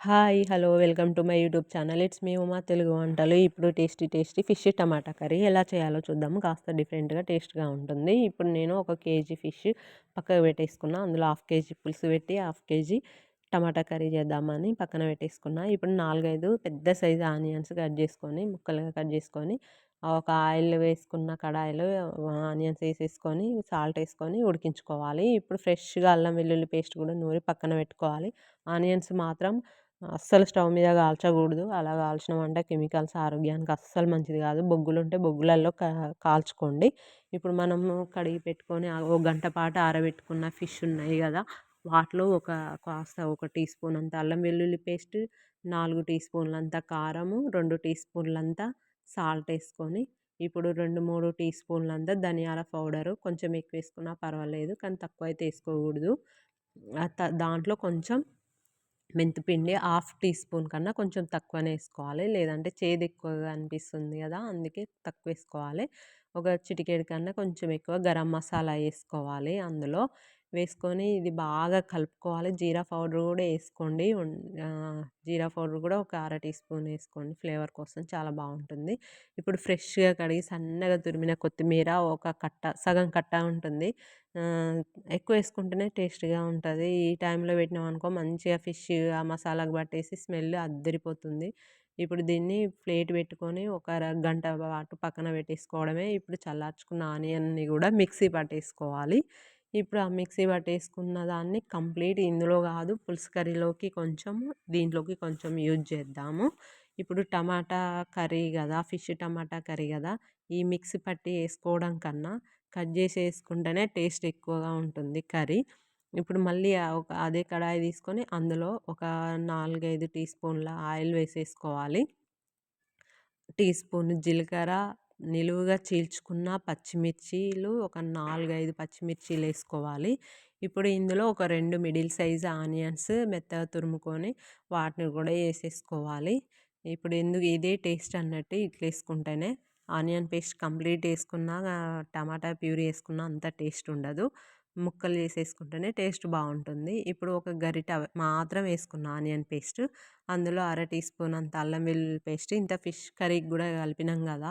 Hi hello welcome to my YouTube channel. It's me Uma Telugu వంటలు. ఇప్పుడు tasty tasty fish tomato curry. ఎలా చేయాలో చూద్దాము కాస్త డిఫరెంట్గా టేస్ట్గా ఉంటుంది. ఇప్పుడు నేను ఒక కేజీ ఫిష్ పక్కకు పెట్టేసుకున్నా. అందులో హాఫ్ కేజీ పులుసు పెట్టి హాఫ్ కేజీ టమాటా కర్రీ చేద్దామని పక్కన పెట్టేసుకున్నా. ఇప్పుడు నాలుగైదు పెద్ద సైజు ఆనియన్స్ కట్ చేసుకొని ముక్కలుగా కట్ చేసుకొని ఒక ఆయిల్ వేసుకున్న కడాయిలో ఆనియన్స్ వేసేసుకొని సాల్ట్ వేసుకొని ఉడికించుకోవాలి. ఇప్పుడు ఫ్రెష్గా అల్లం వెల్లుల్లి పేస్ట్ కూడా నూరి పక్కన పెట్టుకోవాలి. ఆనియన్స్ మాత్రం అస్సలు స్టవ్ మీద కాల్చకూడదు. అలా కాల్చినామంటే కెమికల్స్ ఆరోగ్యానికి అస్సలు మంచిది కాదు. బొగ్గులు ఉంటే బొగ్గులలో కాల్చుకోండి. ఇప్పుడు మనము కడిగి పెట్టుకొని ఒక గంట పాటు ఆరబెట్టుకున్న ఫిష్ ఉన్నాయి కదా వాటిలో ఒక కాస్త ఒక టీ స్పూన్ అంత అల్లం వెల్లుల్లి పేస్ట్ నాలుగు టీ స్పూన్లంత కారము రెండు టీ స్పూన్లంత సాల్ట్ వేసుకొని ఇప్పుడు రెండు మూడు టీ స్పూన్లంత ధనియాల పౌడరు. కొంచెం ఎక్కువ వేసుకున్నా పర్వాలేదు కానీ తక్కువ అయితే వేసుకోకూడదు దాంట్లో కొంచెం మెంతిపిండి హాఫ్ టీ స్పూన్ కన్నా కొంచెం తక్కువనే వేసుకోవాలి. లేదంటే చేదు ఎక్కువగా అనిపిస్తుంది కదా! అందుకే తక్కువ వేసుకోవాలి ఒక చిటికెడు కన్నా కొంచెం ఎక్కువ గరం మసాలా వేసుకోవాలి అందులో. వేసుకొని ఇది బాగా కలుపుకోవాలి. జీరా పౌడర్ కూడా వేసుకోండి. జీరా పౌడర్ కూడా ఒక అర టీ స్పూన్ వేసుకోండి. ఫ్లేవర్ కోసం చాలా బాగుంటుంది. ఇప్పుడు ఫ్రెష్గా కడిగి సన్నగా తురిమిన కొత్తిమీర ఒక కట్ట సగం కట్ట ఉంటుంది. ఎక్కువ వేసుకుంటేనే టేస్ట్గా ఉంటుంది. ఈ టైంలో పెట్టినాం అనుకో మంచిగా ఫిష్ ఆ మసాలాకు పట్టేసి స్మెల్ అద్దరిపోతుంది. ఇప్పుడు దీన్ని ప్లేట్ పెట్టుకొని ఒక గంట పాటు పక్కన పెట్టేసుకోవడమే. ఇప్పుడు చల్లార్చుకున్న ఆనియన్ని కూడా మిక్సీ పట్టేసుకోవాలి. ఇప్పుడు ఆ మిక్సీ పట్టేసుకున్న దాన్ని కంప్లీట్ ఇందులో కాదు పులుసు కర్రీలోకి కొంచెం దీంట్లోకి కొంచెం యూజ్ చేద్దాము. ఇప్పుడు టమాటా కర్రీ కదా ఫిష్ టమాటా కర్రీ కదా ఈ మిక్సీ పట్టి వేసుకోవడం కన్నా కట్ చేసి వేసుకుంటేనే టేస్ట్ ఎక్కువగా ఉంటుంది కర్రీ. ఇప్పుడు మళ్ళీ ఒక అదే కడాయి తీసుకొని అందులో ఒక నాలుగైదు టీ స్పూన్ల ఆయిల్ వేసేసుకోవాలి. టీ స్పూన్ జీలకర్ర నిలువుగా చీల్చుకున్న పచ్చిమిర్చీలు ఒక నాలుగైదు పచ్చిమిర్చీలు వేసుకోవాలి. ఇప్పుడు ఇందులో ఒక రెండు మిడిల్ సైజ్ ఆనియన్స్ మెత్తగా తురుముకొని వాటిని కూడా వేసేసుకోవాలి. ఇప్పుడు ఎందుకు ఇదే టేస్ట్ అన్నట్టు ఇట్లా వేసుకుంటేనే ఆనియన్ పేస్ట్ కంప్లీట్ వేసుకున్నా టమాటా ప్యూరీ వేసుకున్న అంత టేస్ట్ ఉండదు. ముక్కలు వేసేసుకుంటేనే టేస్ట్ బాగుంటుంది. ఇప్పుడు ఒక గరిట మాత్రం వేసుకున్న ఆనియన్ పేస్ట్ అందులో అర టీ స్పూన్ అంత అల్లం వెల్లుల్లి పేస్ట్ ఇంత ఫిష్ కర్రీకి కూడా కలిపినాం కదా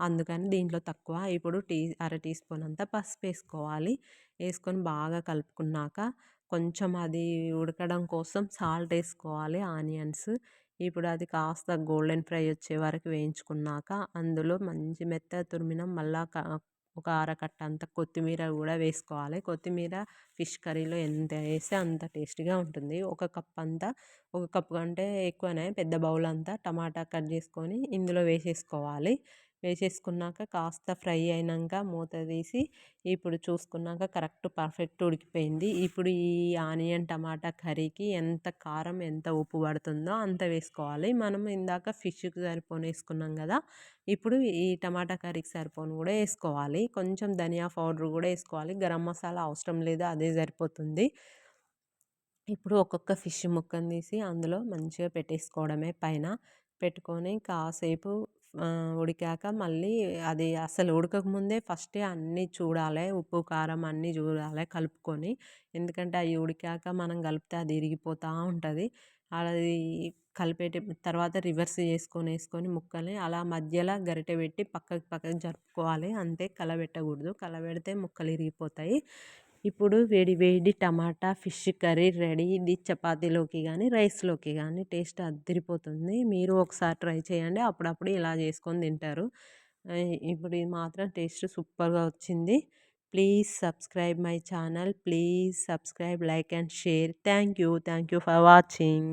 అందుకని దీంట్లో తక్కువ. ఇప్పుడు టీ అర టీ స్పూన్ అంతా పసుపు వేసుకోవాలి. వేసుకొని బాగా కలుపుకున్నాక కొంచెం అది ఉడకడం కోసం సాల్ట్ వేసుకోవాలి ఆనియన్స్. ఇప్పుడు అది కాస్త గోల్డెన్ ఫ్రై వచ్చే వరకు వేయించుకున్నాక అందులో మంచి మెత్త తురిమిన మళ్ళా ఒక అరకట్ట అంత కొత్తిమీర కూడా వేసుకోవాలి. కొత్తిమీర ఫిష్ కర్రీలో ఎంత వేస్తే అంత టేస్టీగా ఉంటుంది. ఒక కప్ అంతా ఒక కప్ కంటే ఎక్కువనే పెద్ద బౌల్ అంతా టమాటా కట్ చేసుకొని ఇందులో వేసేసుకోవాలి. వేసేసుకున్నాక కాస్త ఫ్రై అయినాక మూత తీసి ఇప్పుడు చూసుకున్నాక కరెక్ట్ పర్ఫెక్ట్ ఉడికిపోయింది. ఇప్పుడు ఈ ఆనియన్ టమాటా కర్రీకి ఎంత కారం ఎంత ఉప్పు పడుతుందో అంత వేసుకోవాలి. మనం ఇందాక ఫిష్కి సరిపోను వేసుకున్నాం కదా ఇప్పుడు ఈ టమాటా కర్రీకి సరిపోను కూడా వేసుకోవాలి. కొంచెం ధనియా పౌడర్ కూడా వేసుకోవాలి. గరం మసాలా అవసరం లేదు అదే సరిపోతుంది. ఇప్పుడు ఒక్కొక్క ఫిష్ ముక్కను తీసి అందులో మంచిగా పెట్టేసుకోవడమే పైన. పెట్టుకొని కాసేపు ఉడికాక మళ్ళీ అది అసలు ఉడకకముందే ఫస్టే అన్నీ చూడాలి ఉప్పు కారం అన్నీ చూడాలి కలుపుకొని. ఎందుకంటే అవి ఉడికాక మనం కలిపితే అది ఇరిగిపోతూ ఉంటుంది. అది కలిపేట తర్వాత రివర్స్ చేసుకొని వేసుకొని ముక్కల్ని అలా మధ్యలో గరిటె పెట్టి పక్కకి పక్కకి జరుపుకోవాలి. అంతే కలబెట్టకూడదు. కలబెడితే ముక్కలు ఇరిగిపోతాయి. ఇప్పుడు వేడి వేడి టమాటా ఫిష్ కర్రీ రెడీ. ఇది చపాతీలోకి కానీ రైస్లోకి కానీ టేస్ట్ అద్దరిపోతుంది మీరు ఒకసారి ట్రై చేయండి. అప్పుడప్పుడు ఇలా చేసుకొని తింటారు. ఇప్పుడు ఇది మాత్రం టేస్ట్ సూపర్గా వచ్చింది. Please subscribe my channel. Please subscribe like and share. Thank you. Thank you for watching.